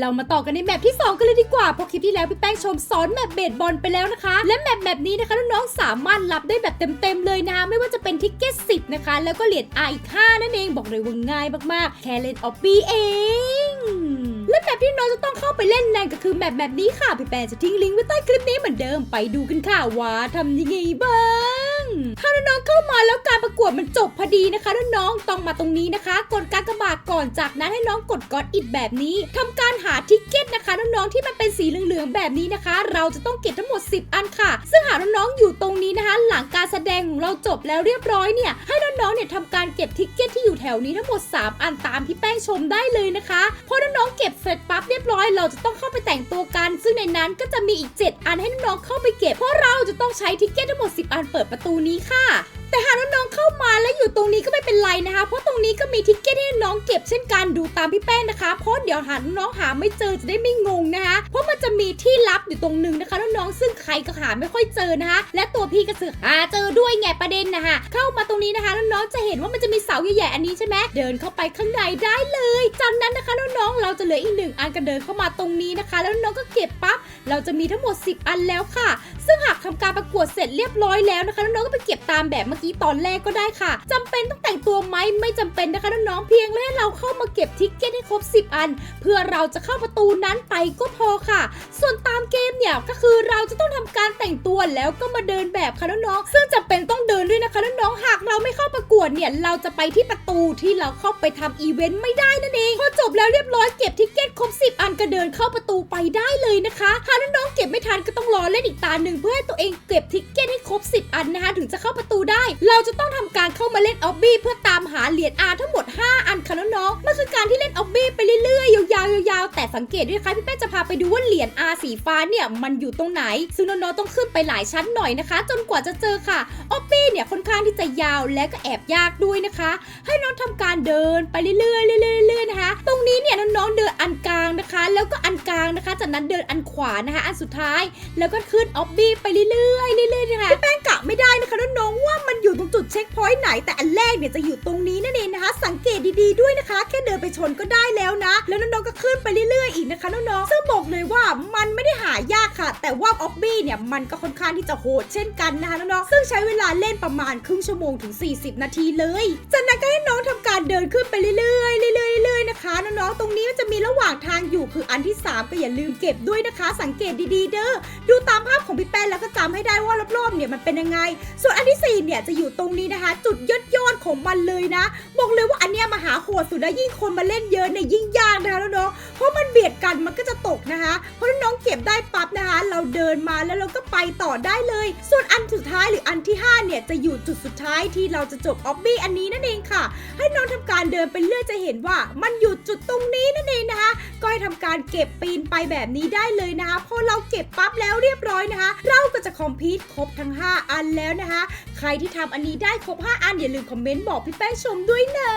เรามาต่อกันในแมปที่ 2 กันเลยดีกว่า เพราะคลิปที่แล้วพี่แป้งชมสอนแมปเบสบอลไปแล้วนะคะ และแมปแบบนี้นะคะน้องๆสามารถรับได้แบบเต็มๆเลยนะคะ ไม่ว่าจะเป็นทิกเก็ต10นะคะ แล้วก็เหรียญ R อีก5นั่นเองบอกเลยว่าง่ายมากๆ แค่เล่นออปปี้เอง และแมปที่น้องจะต้องเข้าไปเล่นนั่นก็คือแมปแบบนี้ค่ะพี่แป้งจะทิ้งลิงก์ไว้ใต้คลิปนี้เหมือนเดิมไปดูกันค่ะว่าทำยังไงบ้าง ถ้าน้องๆเข้ามาแล้วการประกวดมันจบพอดีนะคะน้องๆต้องมาตรงนี้นะคะกดการกระบาดก่อนจากนั้นให้น้องกดกอดอิดแบบนี้ทำการหาทิกเก็ตนะคะน้องๆที่มันเป็นสีเหลืองๆแบบนี้นะคะ เราจะต้องเก็บทั้งหมด 10 อันค่ะ ซึ่งหากน้องๆอยู่ตรงนี้นะคะ หลังการแสดงของเราจบแล้วเรียบร้อยเนี่ยให้น้องๆเนี่ยทำการเก็บทิกเก็ตที่อยู่แถวนี้ทั้งหมด 3 อันตามที่แป้งชมได้เลยนะคะพอน้องๆเก็บเสร็จปั๊บเรียบร้อย เราจะต้องเข้าไปแต่งตัวกัน ซึ่งในนั้นก็จะมีอีก 7 อันให้น้องๆเข้าไปเก็บเพราะเราจะต้องใช้ทิกเก็ตทั้งหมด 10 อันเปิดประตูนี้ค่ะ แต่หากน้องๆเข้ามาแล้วอยู่ตรงนี้ก็ไม่เป็นไรนะคะ เพราะตรงนี้ก็มีทิกเก็ตให้น้องเก็บเช่นกันดูตามพี่แป้งนะคะ เพราะเดี๋ยวหาน้องหาไม่เจอจะได้ไม่งงนะคะ เพราะมันจะมีที่ลับอยู่ตรงหนึงนะคะน้องๆซึ่งใครก็หาไม่ค่อยเจอนะคะ และตัวพี่ก็เสือหาเจอด้วยไงประเด็นนะคะ เข้ามาตรงนี้นะคะน้องๆจะเห็นว่ามันจะมีเสาใหญ่ๆอันนี้ใช่ไหมเดินเข้าไปข้างในได้เลยจากนั้นนะคะน้องๆเราจะเหลืออีกหนึ่งอันก็เดินเข้ามาตรงนี้นะคะ แล้วน้องก็เก็บปั๊บเราจะมีทั้งหมด 10 อันแล้วค่ะ ซึ่งหากทำการประกวดเสร็จเรียบร้อยแล้วนะคะน้องๆก็ไปเก็บตามแบบเมื่อกี้ตอนแรกก็ได้ค่ะจำเป็นต้องแต่งตัวไหมไม่จำเป็นนะคะน้องๆเพียงแค่เราเข้ามาเก็บทิกเก็ตให้ครบ 10 อัน เพื่อเราจะเข้าประตูนั้นไปก็พอค่ะ ส่วนตามเกมเนี่ยก็คือเราจะต้องทำการแต่งตัวแล้วก็มาเดินแบบค่ะน้องๆซึ่งจำเป็นต้องเดินด้วย วดเนี่ยเราจะไปที่ประตูที่เราเข้าไปทำอีเวนต์ไม่ได้นั่นเอง พอจบแล้วเรียบร้อยเก็บทิกเก็ตครบ 10 อันก็เดินเข้าประตูไปได้เลยนะคะหากน้องๆเก็บไม่ทันก็ต้องรอเล่นอีกตาหนึ่งเพื่อให้ตัวเองเก็บทิกเก็ตให้ครบ 10 อันนะคะถึงจะเข้าประตูได้ เราจะต้องทำการเข้ามาเล่นออบบี้เพื่อตามหาเหรียญ R ทั้งหมด 5 อันค่ะน้องๆมันคือการที่เล่นออบบี้ไปเรื่อยๆยาวๆยาวๆแต่สังเกตด้วยนะคะพี่แป้จะพาไปดูว่าเหรียญ R สีฟ้าเนี่ยมันอยู่ตรงไหน ซึ่งน้องๆต้องขึ้นไปหลายชั้นหน่อยนะคะ จนกว่าจะเจอค่ะออบบี้เนี่ยค่อนข้างที่จะยาวและก็แอบยากด้วยนะคะ ให้น้องทำการเดินไปเรื่อยๆเรื่อยๆเรื่อยๆนะคะ ตรงนี้เนี่ยน้องๆเดินอันกลางนะคะ แล้วก็อันกลางนะคะ จากนั้นเดินอันขวานะคะ อันสุดท้ายแล้วก็ขึ้นออบบี้ไปเรื่อยๆเรื่อยๆนะคะพี่แป้งกะไม่ได้นะคะน้องๆว่ามันอยู่ตรงจุด เช็คพอยต์ไหนแต่อันแรกเนี่ยจะอยู่ตรงนี้นั่นเองนะคะ สังเกตดีๆด้วยนะคะ แค่เดินไปชนก็ได้แล้วนะ แล้วน้องๆก็ขึ้นไปเรื่อยๆอีกนะคะน้องๆซึ่งบอกเลยว่ามันไม่ได้หายากค่ะ แต่ว่าออบบี้เนี่ยมันก็ค่อนข้างที่จะโหดเช่นกันนะคะน้องๆซึ่งใช้เวลาเล่นประมาณครึ่งชั่วโมงถึง 40 นาทีเลยจากนั้นก็ให้น้องทำการเดินขึ้นไปเรื่อยๆเรื่อยๆเรื่อยๆนะคะน้องๆตรงนี้มันจะมีระหว่างทางอยู่คืออันที่ 3 ก็อย่าลืมเก็บด้วยนะคะ สังเกตดีๆ เด้อดูตามภาพของพี่ป นแล้วก็จำให้ได้ว่ารอบๆเนี่ยมันเป็นยังไง ส่วนอันที่สี่เนี่ยจะอยู่ตรงนี้นะคะ จุดยอดยอดๆของมันเลยนะ บอกเลยว่าอันเนี้ยมหาโหดสุดนะยิ่งคนมาเล่นเยอะเนี่ยยิ่งยากนะคะน้องเพราะมันเบียดกันมันก็จะตกนะคะ เพราะน้องเก็บได้ปั๊บนะคะ เราเดินมาแล้วเราก็ไปต่อได้เลย ส่วนอันสุดท้ายหรืออันที่ห้าเนี่ยจะอยู่จุดสุดท้ายที่เราจะจบออบบี้อันนี้นั่นเองค่ะ ให้น้องทำการเดินไปเรื่อยจะเห็นว่ามันอยู่จุดตรงนี้นั่นเองนะคะ ก็ให้ทำการเก็บปีนไปแบบนี้ได้เลยนะคะพอเราเก็บปั๊บแล้วเรียบร้อยนะคะเราก็จะคอมพลีทครบทั้ง 5 อันแล้วนะคะ ใครที่ทำอันนี้ได้ครบ 5 อันอย่าลืมคอมเมนต์บอกพี่แป้งชมด้วยนะ